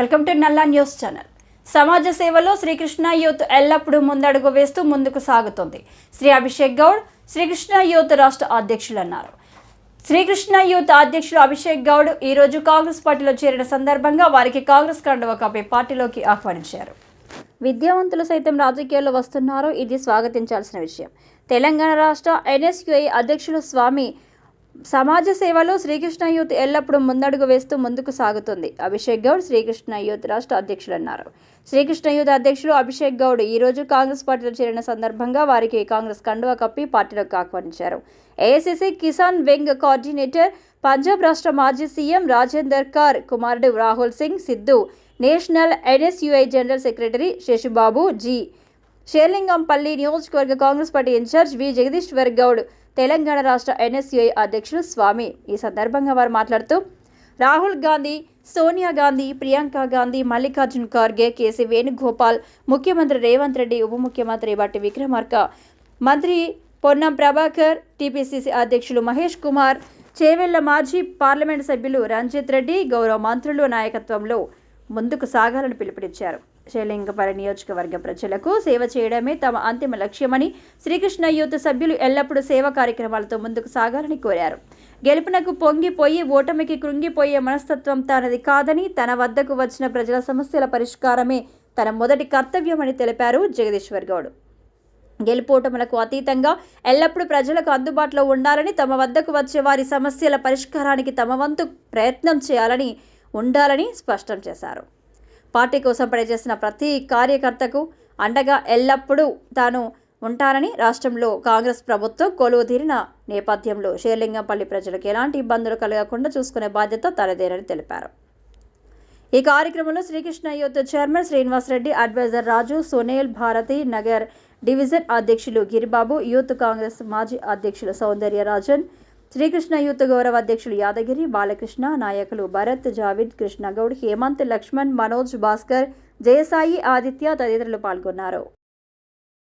Welcome to Nalla news channel. సమాజ సేవలో Srikrishna youth ఎల్లప్పుడూ ముందడుగు వేస్తూ ముందుకు సాగుతుంది. శ్రీ అభిషేక్ గౌడ్ శ్రీకృష్ణ యూత్ రాష్ట్ర అధ్యక్షులు అన్నారు శ్రీకృష్ణ యూత్ అధ్యక్షులు అభిషేక్ గౌడ్ ఈ రోజు కాంగ్రెస్ పార్టీలో చేరిన సందర్భంగా వారికి కాంగ్రెస్ కండువ కప్పి పార్టీలోకి ఆహ్వానించారు. విద్యావంతులు సైతం రాజకీయాల్లో వస్తున్నారు. ఇది స్వాగతించాల్సిన విషయం. తెలంగాణ రాష్ట్ర ఎన్ఎస్యుఐ అధ్యక్షులు స్వామి సమాజ సేవలో శ్రీకృష్ణ యూత్ ఎల్లప్పుడూ ముందడుగు వేస్తూ ముందుకు సాగుతుంది. అభిషేక్ గౌడ్ శ్రీకృష్ణ యూత్ రాష్ట్ర అధ్యక్షులు అన్నారు శ్రీకృష్ణ యూత్ అధ్యక్షులు అభిషేక్ గౌడ్ ఈ రోజు కాంగ్రెస్ పార్టీలో చేరిన సందర్భంగా వారికి కాంగ్రెస్ కండువా కప్పి పార్టీలోకి ఆహ్వానించారు. AICC Kisan wing coordinator Punjab రాష్ట్ర మాజీ సీఎం రాజేందర్ కార్ కుమారుడు Rahul Singh Sidhu national NSUI general secretary Shashibabu G. Serilingampally నియోజకవర్గ Congress party incharge V. Jagadishwar Goud Telangana రాష్ట్ర ఎన్ఎస్యుఐ అధ్యక్షులు స్వామి. ఈ సందర్భంగా వారు మాట్లాడుతూ రాహుల్ గాంధీ సోనియా గాంధీ ప్రియాంక గాంధీ మల్లికార్జున్ ఖార్గే కేసీ వేణుగోపాల్ ముఖ్యమంత్రి రేవంత్ రెడ్డి ఉప ముఖ్యమంత్రి బట్టి విక్రమార్క మంత్రి పొన్నం ప్రభాకర్ టీపీసీసీ అధ్యక్షులు మహేష్ కుమార్ చేవెళ్ళ మాజీ పార్లమెంటు సభ్యులు రంజిత్ రెడ్డి గౌరవ మంత్రులు నాయకత్వంలో ముందుకు సాగాలని పిలుపునిచ్చారు. శ్రీలింగపల్లి నియోజకవర్గ ప్రజలకు సేవ చేయడమే తమ అంతిమ లక్ష్యమని శ్రీకృష్ణ యూత్ సభ్యులు ఎల్లప్పుడూ సేవా కార్యక్రమాలతో ముందుకు సాగాలని కోరారు. గెలుపునకు పొంగిపోయి ఓటమికి కృంగిపోయే మనస్తత్వం తనది కాదని తన వద్దకు వచ్చిన ప్రజల సమస్యల పరిష్కారమే తన మొదటి కర్తవ్యమని తెలిపారు జగదీశ్వర్ గౌడ్. గెలుపోటములకు అతీతంగా ఎల్లప్పుడూ ప్రజలకు అందుబాటులో ఉండాలని తమ వద్దకు వచ్చే వారి సమస్యల పరిష్కారానికి తమ వంతు ప్రయత్నం చేయాలని ఉండాలని స్పష్టం చేశారు. పార్టీ కోసం పనిచేసిన ప్రతి కార్యకర్తకు అండగా ఎల్లప్పుడూ తాను ఉంటానని రాష్ట్రంలో కాంగ్రెస్ ప్రభుత్వం కొలువు తీరిన నేపథ్యంలో షేర్లింగంపల్లి ప్రజలకు ఎలాంటి ఇబ్బందులు కలగకుండా చూసుకునే బాధ్యత తనదేనని తెలిపారు. ఈ కార్యక్రమంలో Srikrishna youth chairman Srinivas Reddy advisor Raju Sunil Bharathi Nagar division అధ్యక్షులు గిరిబాబు యూత్ కాంగ్రెస్ మాజీ అధ్యక్షులు సౌందర్య రాజన్ శ్రీకృష్ణ యూత్ గౌరవ అధ్యక్షులు యాదగిరి బాలకృష్ణ నాయకులు భరత్ జావిద్ కృష్ణగౌడ్ హేమంత్ లక్ష్మణ్ మనోజ్ భాస్కర్ జయసాయి ఆదిత్య తదితరులు పాల్గొన్నారు.